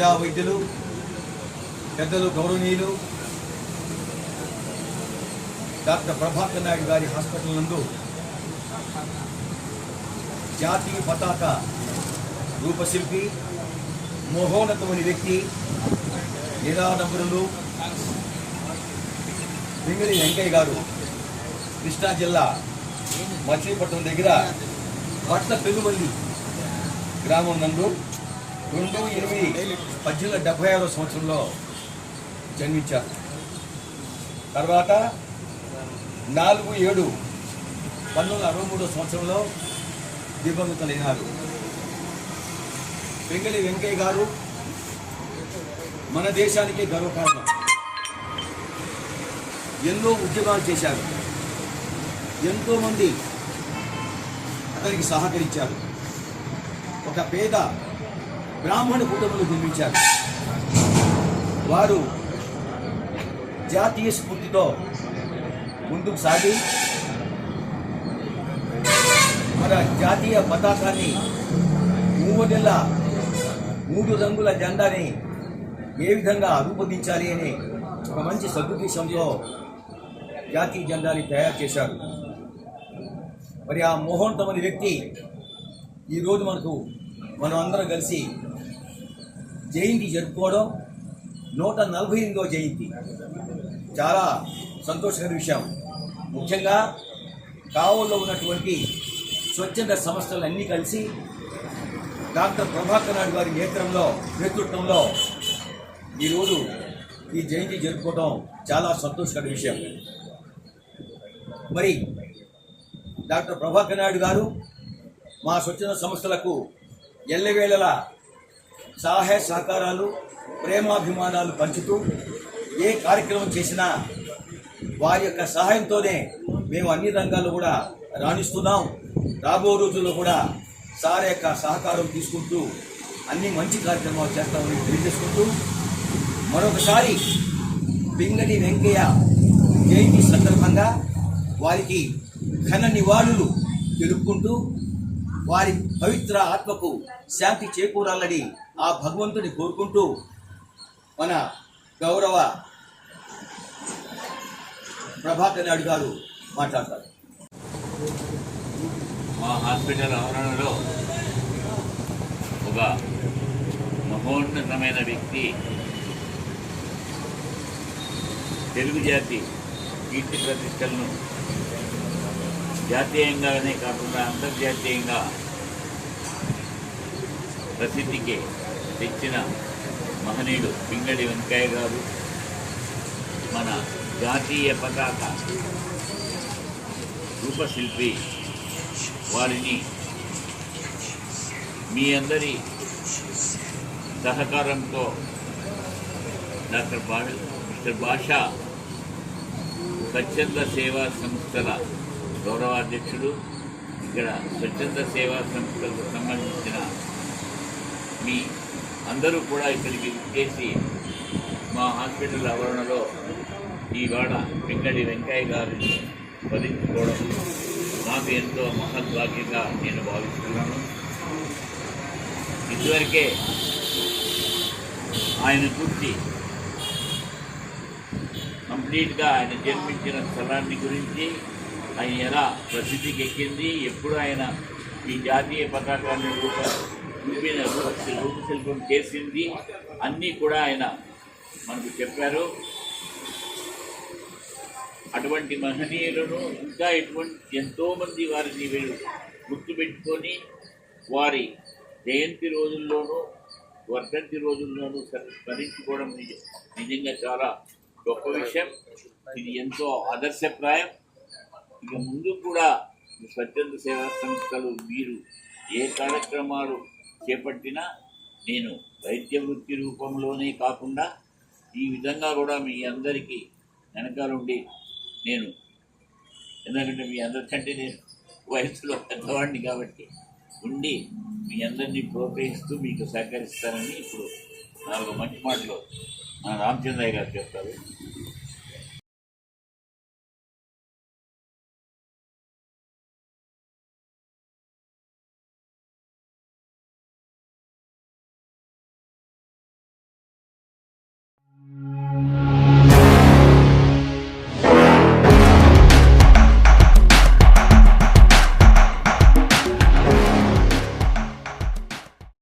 ప్రజా వైద్యులు పెద్దలు గౌరవనీయులు డాక్టర్ ప్రభాకర్ నాయుడు గారి హాస్పిటల్ నందు జాతీయ పతాక రూపశిల్పి మహోన్నతమైన వ్యక్తి నిరాడంబరులు పింగళి వెంకయ్య గారు కృష్ణా జిల్లా మచిలీపట్నం దగ్గర పట్ల పెనుమల్లి గ్రామం నందు రెండు ఎనిమిది పద్దెనిమిది వందల డెబ్బై ఆరో సంవత్సరంలో జన్మించారు. తర్వాత నాలుగు ఏడు పంతొమ్మిది అరవై మూడో సంవత్సరంలో దివంగతులైనారు పెంగళి వెంకయ్య గారు మన దేశానికి గర్వకారణం. ఎన్నో ఉద్యమాలు చేశారు. ఎంతోమంది అతనికి సహకరించారు. ఒక పేద బ్రాహ్మణ కుటుంబంలో జన్మించారు. వారు జాతీయ స్ఫూర్తితో ముందుకు సాగి మన జాతీయ పతాకాన్ని మూడెళ్ళ మూడు రంగుల జెండాని ఏ విధంగా రూపొందించాలి అని ఒక మంచి సదుద్దేశంతో జాతీయ జెండాని తయారు చేశారు. మరి ఆ మోహంతమని వ్యక్తి ఈరోజు మనకు మనం అందరం కలిసి జయంతి జరుపుకోవడం నూట నలభై ఎనిమిదో జయంతి. చాలా సంతోషకర విషయం. ముఖ్యంగా కావుల్లో ఉన్నటువంటి స్వచ్ఛంద సంస్థలన్నీ కలిసి డాక్టర్ ప్రభాకర్ నాయుడు గారి నేతృత్వంలో నేతృత్వంలో ఈరోజు ఈ జయంతి జరుపుకోవడం చాలా సంతోషకర విషయం. మరి డాక్టర్ ప్రభాకర్ నాయుడు గారు మా స్వచ్ఛంద సంస్థలకు ఎల్లవేళలా సహాయ సహకారాలు ప్రేమాభిమానాలు పంచుతూ ఏ కార్యక్రమం చేసినా వారి యొక్క సహాయంతోనే మేము అన్ని రంగాల్లో కూడా రాణిస్తున్నాం. రాబో రోజుల్లో కూడా సార్ యొక్క సహకారం తీసుకుంటూ అన్ని మంచి కార్యక్రమాలు చేస్తామని తెలియజేసుకుంటూ మరొకసారి పింగడి వెంకయ్య జయంతి సందర్భంగా వారికి ఘన నివాళులు తెలుపుకుంటూ వారి పవిత్ర ఆత్మకు శాంతి చేకూరాలని ఆ భగవంతుని కోరుకుంటూ మన గౌరవ ప్రభాకర్ నాయుడు గారు మాట్లాడతారు. మా హాస్పిటల్ ఆవరణలో ఒక మహోన్నతమైన వ్యక్తి తెలుగు జాతి కీర్తి ప్రతిష్టలను జాతీయంగానే కాకుండా అంతర్జాతీయంగా ప్రసిద్ధికి తెచ్చిన మహనీయుడు పింగళి వెంకయ్య గారు మన జాతీయ పతాక రూపశిల్పి వారిని మీ అందరి సహకారంతో డాక్టర్ బా మిస్టర్ భాషా స్వచ్ఛంద సేవా సంస్థల గౌరవాధ్యక్షుడు ఇక్కడ స్వచ్ఛంద సేవా సంస్థలకు సంబంధించిన మీ అందరూ కూడా ఇక్కడికి చేసి మా హాస్పిటల్ ఆవరణలో ఈవాడ వెంకటి వెంకయ్య గారిని స్మరించుకోవడం నాకు ఎంతో మహద్భాగ్యంగా నేను భావిస్తున్నాను. ఇదివరకే ఆయన గురించి కంప్లీట్గా ఆయన జన్మించిన స్థలాన్ని గురించి ఆయన ఎలా ప్రసిద్ధికి ఎక్కింది. ఎప్పుడు ఆయన ఈ జాతీయ పతాకాన్ని రూప రూపిన రూపశిల్పం చేసింది అన్నీ కూడా ఆయన మనకు చెప్పారు. అటువంటి మహనీయులను ఇంకా ఎటువంటి ఎంతోమంది వారిని వీళ్ళు గుర్తుపెట్టుకొని వారి జయంతి రోజుల్లోనూ వర్ధంతి రోజుల్లోనూ స్మరించుకోవడం నిజంగా చాలా గొప్ప విషయం. ఇది ఎంతో ఆదర్శప్రాయం. ఇక ముందు కూడా స్వచ్ఛంద సేవా సంస్థలు మీరు ఏ కార్యక్రమాలు చేపట్టినా నేను వైద్య వృత్తి రూపంలోనే కాకుండా ఈ విధంగా కూడా మీ అందరికీ వెనకాలండి నేను ఎందుకంటే మీ అందరికంటే నేను వయసులో పెద్దవాడిని కాబట్టి ఉండి మీ అందరినీ ప్రోత్సహిస్తూ మీకు సహకరిస్తానని ఇప్పుడు నాలుగు మంచి మాటలు మన రామచంద్రయ్య గారు చెప్తారు.